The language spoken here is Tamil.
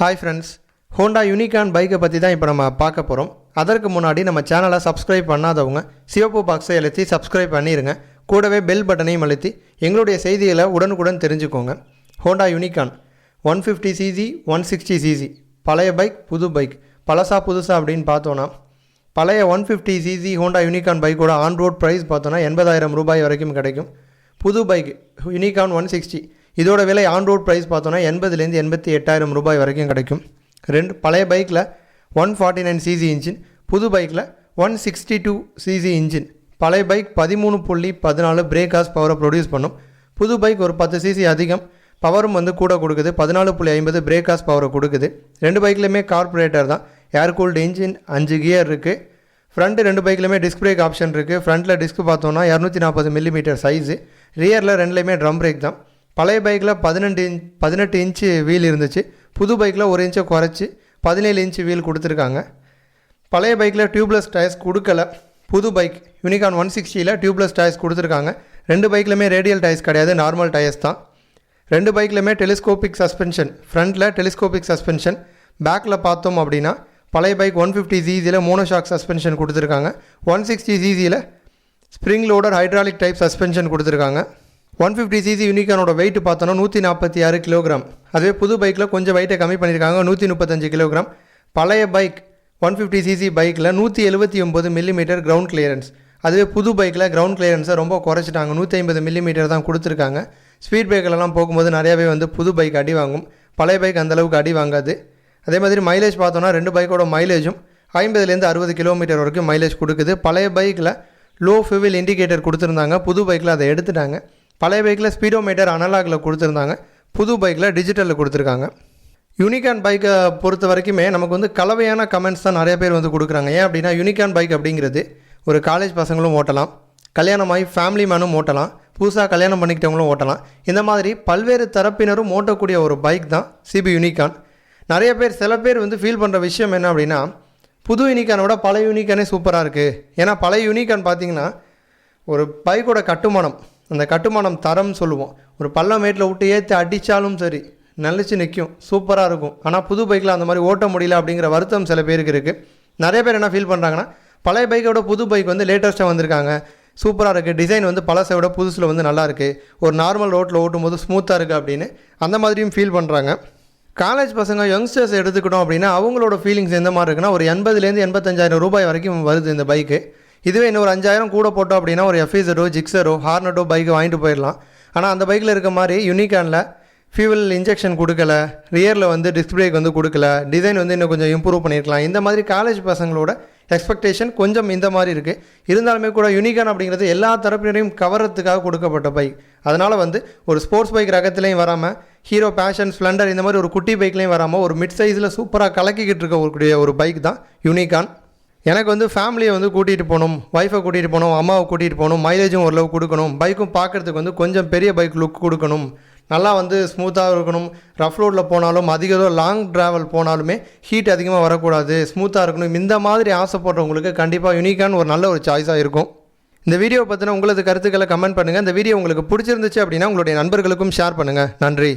ஹாய் ஃப்ரெண்ட்ஸ் ஹோண்டா யூனிகான் பைக்கை பற்றி தான் இப்போ நம்ம பார்க்க போகிறோம் அதற்கு முன்னாடி நம்ம சேனலை சப்ஸ்கிரைப் பண்ணாதவங்க சிவப்பு பாக்ஸை அழுத்தி சப்ஸ்கிரைப் பண்ணிடுங்க கூடவே பெல் பட்டனையும் அழுத்தி எங்களுடைய செய்திகளை உடனுக்குடன் தெரிஞ்சுக்கோங்க. Honda Unicorn one fifty cc one sixty cc பழைய பைக் புது பைக் பழசா புதுசா அப்படின்னு பார்த்தோன்னா பழைய one fifty cc Honda Unicorn பைக்கோட ஆன் ரோட் ப்ரைஸ் பார்த்தோன்னா எண்பதாயிரம் ரூபாய் வரைக்கும் கிடைக்கும். புது பைக் யூனிகான் ஒன் சிக்ஸ்டி இதோட விலை ஆன் ரோட் ப்ரைஸ் பார்த்தோன்னா எண்பதுலேருந்து எண்பத்தி எட்டாயிரம் ரூபாய் வரைக்கும் கிடைக்கும். ரெண்டு பழைய பைக்கில் one forty nine cc engine புது பைக்கில் one sixty two cc engine பழைய பைக் பதிமூணு புள்ளி பதினாலு பிரேக் ஹார்ஸ் பவரை ப்ரொடியூஸ் பண்ணும். புது பைக் ஒரு பத்து சிசி அதிகம். பவரும் வந்து கூட கொடுக்குது. பதினாலு புள்ளி ஐம்பது பிரேக் ஹார்ஸ் பவரை கொடுக்குது. ரெண்டு பைக்லையுமே கார்பரேட்டர் தான். ஏர் கூல்டு இன்ஜின் அஞ்சு கியர் இருக்குது ஃப்ரண்ட் ரெண்டு பைக்லையுமே டிஸ்க் பிரேக் ஆப்ஷன் இருக்குது ஃப்ரண்ட்டில் டிஸ்க் பார்த்தோன்னா இரநூத்தி நாற்பது மில்லிமீட்டர் சைஸு ரியரில் ரெண்டுலேயுமே ட்ரம் பிரேக் தான். பழைய பைக்கில் பதினெட்டு இன்ச் பதினெட்டு இன்ச்சு வீல் இருந்துச்சு. புது பைக்கில் ஒரு இன்ச்சை குறைச்சி பதினேழு இன்ச்சு வீல் கொடுத்துருக்காங்க. பழைய பைக்கில் டியூப்லெஸ் டயர்ஸ் கொடுக்கல. புது பைக் யூனிகான் ஒன் சிக்ஸ்டியில் டியூப்லெஸ் டயர்ஸ் கொடுத்துருக்காங்க. ரெண்டு பைக்லையுமே ரேடியல் டயர்ஸ் கிடையாது நார்மல் டயர்ஸ் தான். ரெண்டு பைக்லையுமே டெலிஸ்கோபிக் சஸ்பென்ஷன் ஃப்ரண்ட்டில் டெலிஸ்கோபிக் சஸ்பென்ஷன் பேக்கில் பார்த்தோம் அப்படின்னா பழைய பைக் ஒன் ஃபிஃப்டி ஜிசியில் மோனோஷாக் சஸ்பென்ஷன் கொடுத்துருக்காங்க. One sixty ஜிசியில் spring loader hydraulic type suspension கொடுத்துருக்காங்க. ஒன் ஃபிஃப்டி சிசி யூனிகானோட வெயிட் பார்த்தோன்னா நூற்றி நாற்பத்தி ஆறு கிலோகிராம் அதுவே புது பைக்கில் கொஞ்சம் வெயிட்டை கம்மி பண்ணியிருக்காங்க நூற்றி முப்பத்தஞ்சு கிலோகிராம் பழைய பைக் ஒன் ஃபிஃப்டி சிசி பைக்கில் நூற்றி எழுபத்தி ஒம்பது மில்லிமீட்டர் கிரவுண்ட் கிளியரன்ஸ் அதுவே புது பைக்கில் கிரவுண்ட் கிளியரன்ஸை ரொம்ப குறைச்சிட்டாங்க நூற்றி ஐம்பது மில்லிமீட்டர் தான் கொடுத்துருக்காங்க. ஸ்பீட் பைக்கிலலாம் போகும்போது நிறையாவே வந்து புது பைக் அடி வாங்கும். பழைய பைக் அந்தளவுக்கு அடி வாங்காது. அதே மாதிரி மைலேஜ் பார்த்தோன்னா ரெண்டு பைக்கோட மைலேஜும் ஐம்பதுலேருந்து அறுபது கிலோமீட்டர் வரைக்கும் மைலேஜ் கொடுக்குது. பழைய பைக்கில் லோ ஃபிவில் இண்டிகேட்டர் கொடுத்துருந்தாங்க புது பைக்கில் அதை எடுத்துட்டாங்க. பழைய பைக்கில் ஸ்பீடோமீட்டர் அனலாகில் கொடுத்துருந்தாங்க. புது பைக்கில் டிஜிட்டலில் கொடுத்துருக்காங்க. யூனிகான் பைக்கை பொறுத்த வரைக்குமே நமக்கு வந்து கலவையான கமெண்ட்ஸ் தான் நிறைய பேர் வந்து கொடுக்குறாங்க. ஏன் அப்படின்னா யூனிகான் பைக் அப்படிங்கிறது ஒரு காலேஜ் பசங்களும் ஓட்டலாம். கல்யாணமாகி ஃபேமிலி மேனும் ஓட்டலாம். புதுசாக கல்யாணம் பண்ணிக்கிட்டவங்களும் ஓட்டலாம். இந்த மாதிரி பல்வேறு தரப்பினரும் ஓட்டக்கூடிய ஒரு பைக் தான் சிபி யூனிகான் நிறைய பேர் சில பேர் வந்து ஃபீல் பண்ணுற விஷயம் என்ன அப்படின்னா புது யூனிகானோட பழைய யூனிகானே சூப்பராக இருக்குது ஏன்னா பழைய யூனிகான் பார்த்தீங்கன்னா ஒரு பைக்கோட கட்டுமானம் அந்த கட்டுமானம் தரம் சொல்லுவோம். ஒரு பள்ளமேட்டில் விட்டு ஏற்றி அடித்தாலும் சரி நிலச்சி நிற்கும் சூப்பராக இருக்கும். ஆனால் புது பைக்கில் அந்த மாதிரி ஓட்ட முடியல அப்படிங்கிற வருத்தம் சில பேருக்கு இருக்குது நிறைய பேர் என்ன ஃபீல் பண்ணுறாங்கன்னா பழைய பைக்கோட புது பைக் வந்து லேட்டஸ்ட்டாக வந்திருக்காங்க. சூப்பராக இருக்குது டிசைன் வந்து பழசை விட புதுசில் வந்து நல்லா இருக்குது ஒரு நார்மல் ரோட்டில் ஓட்டும் போது ஸ்மூத்தாக இருக்குது அப்படின்னு அந்த மாதிரியும் ஃபீல் பண்ணுறாங்க காலேஜ் பசங்க யங்ஸ்டர்ஸ் எடுத்துக்கிட்டோம் அப்படின்னா அவங்களோட ஃபீலிங்ஸ் எந்த மாதிரி இருக்குன்னா ஒரு எண்பதுலேருந்து எண்பத்தஞ்சாயிரம் ரூபாய் வரைக்கும் வருது இந்த பைக்கு இதுவே இன்னும் ஒரு அஞ்சாயிரம் கூட போட்டோம் அப்படின்னா ஒரு எஃப்இசரோ ஜிக்ஸரோ ஹார்னட்டோ பைக்கை வாங்கிட்டு போயிடலாம். ஆனால் அந்த பைக்கில் இருக்க மாதிரி யூனிகானில் ஃபியூவல் இன்ஜெக்ஷன் கொடுக்கல ரியரில் வந்து டிஸ்க் பிரேக் வந்து கொடுக்கல டிசைன் வந்து இன்னும் கொஞ்சம் இம்ப்ரூவ் பண்ணியிருக்கலாம். இந்த மாதிரி காலேஜ் பசங்களோட எக்ஸ்பெக்டேஷன் கொஞ்சம் இந்த மாதிரி இருக்குது இருந்தாலுமே கூட யூனிகான் அப்படிங்கிறது எல்லா தரப்பினரையும் கவரத்துக்காக கொடுக்கப்பட்ட பைக் அதனால் வந்து ஒரு ஸ்போர்ட்ஸ் பைக் ரகத்துலேயும் வராமல் ஹீரோ பேஷன் ஸ்ப்ளெண்டர் இந்த மாதிரி ஒரு குட்டி பைக்லேயும் வராமல் ஒரு மிட் சைஸில் சூப்பராக கலக்கிக்கிட்டு இருக்கக்கூடிய ஒரு பைக் தான் யூனிகான் எனக்கு வந்து ஃபேமிலியை வந்து கூட்டிகிட்டு போகணும் ஒய்ஃபை கூட்டிகிட்டு போகணும் அம்மாவை கூட்டிகிட்டு போகணும் மைலேஜும் ஓரளவு கொடுக்கணும் பைக்கும் பார்க்குறதுக்கு வந்து கொஞ்சம் பெரிய பைக் லுக் கொடுக்கணும். நல்லா வந்து ஸ்மூத்தாக இருக்கணும். ரஃப் ரோட்டில் போனாலும் அதிக தூரம் லாங் ட்ராவல் போனாலுமே ஹீட் அதிகமாக வரக்கூடாது. ஸ்மூத்தாக இருக்கணும். இந்த மாதிரி ஆசைப்படுறவங்களுக்கு கண்டிப்பாக யூனிக்கான ஒரு நல்ல ஒரு சாய்ஸாக இருக்கும். இந்த வீடியோ பற்றின உங்களது கருத்துக்களை கமெண்ட் பண்ணுங்கள் இந்த வீடியோ உங்களுக்கு பிடிச்சிருந்துச்சு அப்படின்னா உங்களுடைய நண்பர்களுக்கும் ஷேர் பண்ணுங்கள் நன்றி.